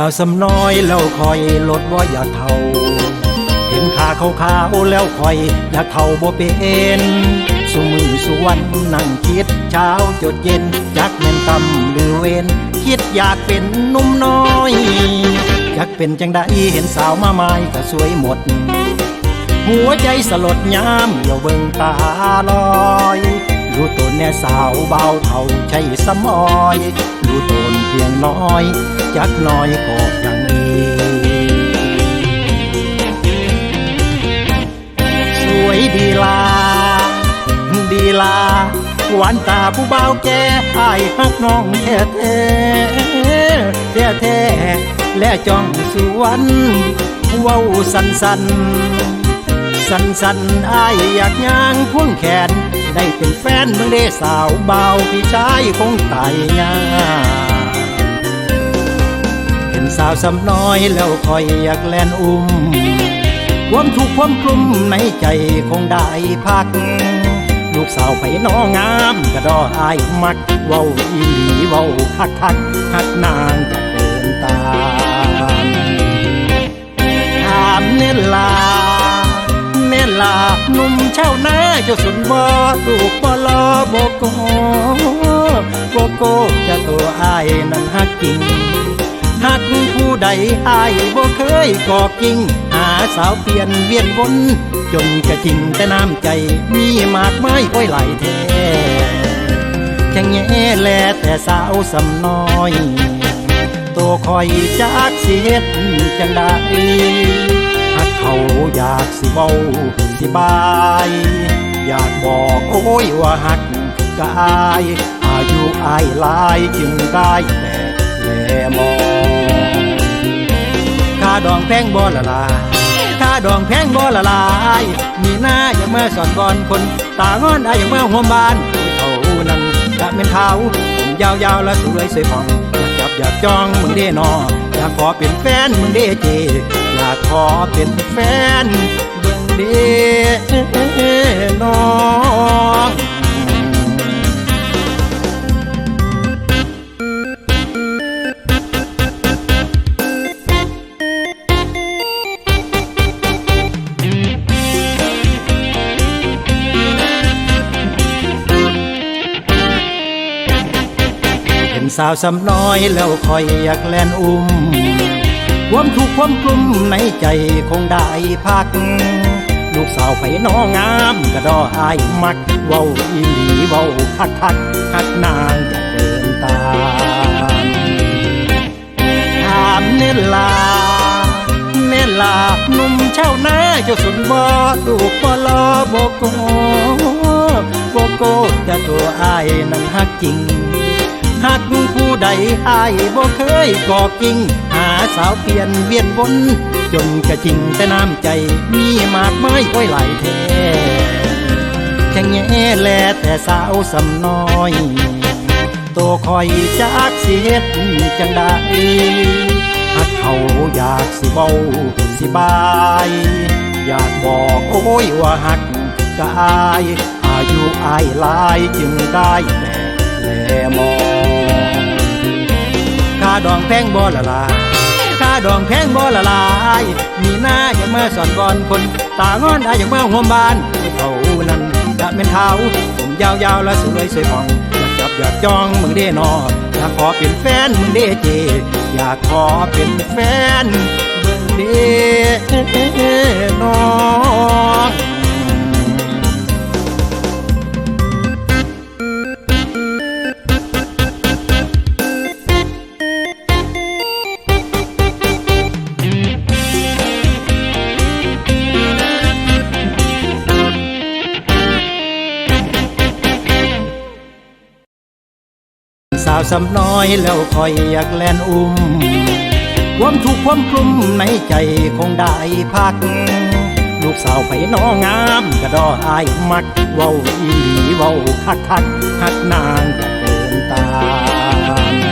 สาวสำน้อยแล้วคอยลดว่าอย่าเท่า เห็นขาขาวขาวแล้วคอยอยากเท่าบ่เป็นสุมือสุวันนั่งคิดเช้าจดเย็นจักแม่นตำหรือเวนคิดอยากเป็นนุ่มน้อยอยากเป็นจังได้เห็นสาวมาไม้ก็สวยหมด หัวใจสลดยามเหี่ยวเบิ่งตาลอย ดูตนแน่สาวเบาเท่าใช่สมอยดูตนเพียงน้อย จักน้อยก็ยังดี สวยดีลา ดีลา หวานตาผู้เบาแก่อายฮักน้องแท้แท้แท้แท้และจ้องสวนเว้าสันสัน สันสันๆอายอยากย่างพ่วงแขน ได้เป็นแฟนเมื่อได้สาวเบาพี่ชายคงตายยากเห็นสาวสำน้อยแล้วคอยอยากแลนอุ้มความทุกข์ความกลุ่มในใจคงได้พัก ลูกสาวไผน้องงามกระดออายมักเว้าอีหลีเว้าคักคักฮักนางจะเดินตา ช่าหน้าเจ้าสุนบ่ถูกบ่ลอโบโกโบโกจะตัวอายนั้นฮักจริงหากผู้ใดอายบ่เคยก่อกิ่งหาสาวเปลี่ยนเวียนวนจนกระจริงแต่น้ำใจมีมากไม้อ้อยไหลแท้จังแง่แลแต่สาวสำน้อย ตัวคอยจากสิเฮ็ดจังได้ เขาอยากสิเบาสิบาย อยากบอกโอ้ยว่าหักกายอายุอายลายจึงได้แต่แลมองค่าดองแพงบ่ละลาค่าดองแพงบ่ละลายมีหน้าอย่ามาสอนบอนคน ตางอนได้อย่างเมื่อหัวบานเขานั้นกะเป็นเท้าผมยาวๆและสวยสวยผ่องอยากจับอยากจ้องมึงได้นออยากขอเป็นแฟนมึงได้เจ อยากขอเป็นแฟนเบิ่งเด้น้องเห็นสาวสำน้อยแล้วคอยอยากแลนอุ้ม ความทุกความกลุ่มในใจคงได้พัก ลูกสาวไผน้องงามกระดออายมัก เว้าอีหลีเว้าคักคักคักนางจะเดินตามถามเนลาเนลาหนุ่มเช่าหน้าเจ้าสุนบ่ถูกบ่ลอโบโกโบโกจะตัวอายนั้นฮักจริง หากผู้ใดอายบ่เคยก่อกิ่ง หาสาวเปลี่ยนเวียนวนจนกระจิงแต่น้ำใจ มีมากไม้อ้อยไหลแท้จะแง่แลแต่สาวสำน้อยตัวคอยจากสิเฮ็ดจังได้หักเขาอยากสิเบาสิบาย อยากบอกโอ้ยว่าหักกายอายุอายลายจึงได้แต่แลมอง ดองแพงบ่ละลาค่าดองแพงบ่ละลายมีหน้าอย่ามาสอนบอนคน ตางอนได้อย่างเมื่อหัวบานเขานั้นกะเป็นเท้าผมยาวๆและสวยสวยผ่องอยากจับอยากจ้องมึงได้นออยากขอเป็นแฟนมึงได้เจ อยากขอเป็นแฟนเบิ่งเด้นอ สาวสำน้อยแล้วคอยอยากแลนอุ้มความทุกข์ความกลุ้มในใจคงได้พัก ลูกสาวไผน้องงามกระดออายมัก เว้าอีหลีเว้าคักคักหักนางจะเดินตาม